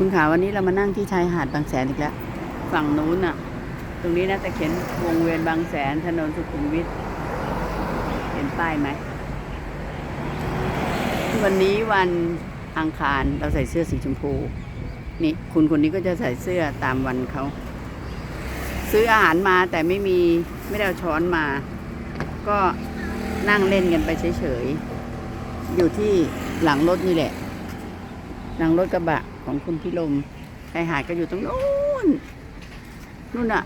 คุณขาวันนี้เรามานั่งที่ชายหาดบางแสนอีกแล้ว ฝั่งนู้นน่ะ ตรงนี้นะจะเขียนวงเวียนบางแสนถนนสุขุมวิทเห็นป้ายไหม วันนี้วันอังคารเราใส่เสื้อสีชมพู นี่คุณคนนี้ก็จะใส่เสื้อตามวันเขา ซื้ออาหารมาแต่ไม่มีไม่ได้เอาช้อนมา ก็นั่งเล่นกันไปเฉยๆ อยู่ที่หลังรถนี่แหละ หลังรถกระบะ ของคุณพิลมชายหาดก็อยู่ตรงนู้นนู่นอะ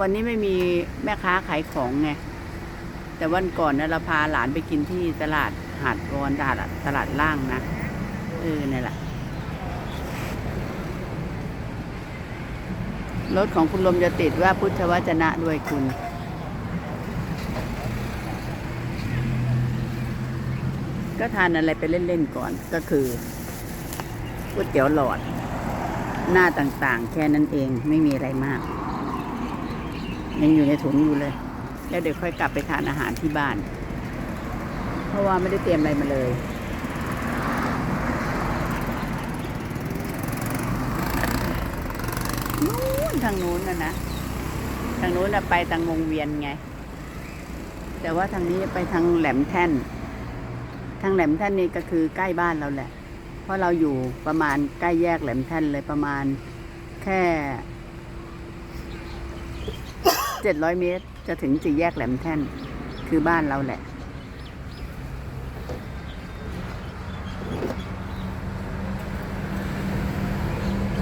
วันนี้ไม่มีแม่ค้าขายของไงแต่วันก่อนนะเราพาหลานไปกินที่ตลาดหาดกรตลาดตลาดล่างนะเออนี่นแหละรถของคุณลมจะติดว่าพุทธวจนะด้วยคุณก็ทานอะไรไปเล่น ๆ ก่อนก็คือ ก๋วยเตี๋ยวหลอด หน้าต่างๆ แค่นั้นเองไม่มีอะไรมาก ยังอยู่ในถุงอยู่เลย แล้วเดี๋ยวค่อยกลับไปทานอาหารที่บ้าน เพราะว่าไม่ได้เตรียมอะไรมาเลยนู้นทางนู้นนะนะทางนู้นนะไปทางวงเวียนไง แต่ว่าทางนี้ไปทางแหลมแท่น ทางแหลมแท่นนี่ก็คือใกล้บ้านเราแหละ เพราะเราอยู่ประมาณใกล้แยกแหลมแท่นเลยประมาณแค่เจ็ดร้อยเมตร จะถึงสี่แยกแหลมแท่น คือบ้านเราแหละ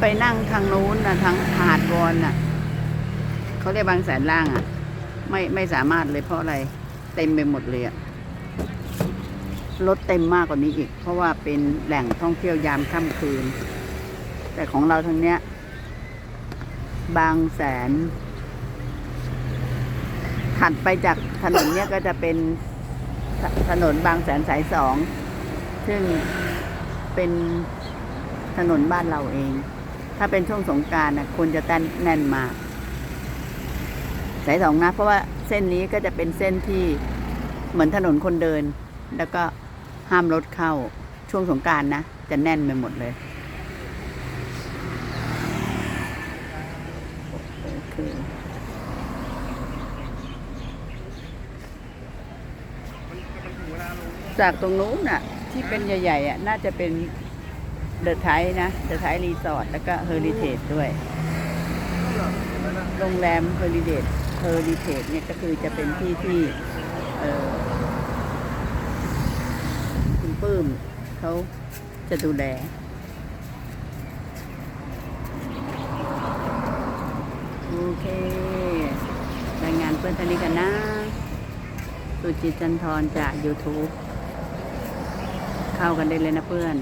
ไปนั่งทางนู้นนะทางหาดวอนน่ะเขาเรียกบางแสนล่างอะ ไม่ไม่สามารถเลยเพราะอะไร เต็มไปหมดเลยอะ รถเต็มมากกว่านี้อีก เพราะว่าเป็นแหล่งท่องเที่ยวยามค่ำคืน แต่ของเราทางเนี้ย บางแสน ถัดไปจากถนนเนี้ยก็จะเป็นถนนบางแสนสายสอง ซึ่งเป็นถนนบ้านเราเอง ถ้าเป็นช่วงสงการนะคนจะแน่นแน่นมาก สายสองนะ เพราะว่าเส้นนี้ก็จะเป็นเส้นที่เหมือนถนนคนเดิน แล้วก็ ห้ามรถเข้าช่วงสงการนะ จะแน่นไปหมดเลย โอเคจากตรงนู้นน่ะ ที่เป็นใหญ่ ๆ อะ น่าจะเป็นเดอะไทนะเดอะไทรีสอร์ทแล้วก็เฮอริเทจด้วย โรงแรมเฮอริเทจเฮอริเทจเนี่ยก็คือจะเป็นที่ที่ เออ คุณปื้มเขาจะดูแลโอเค รายงานเพื่อนท่านี้กันนะ สุจิตจันทร์จาก YouTube เข้ากันได้เลยนะเพื่อน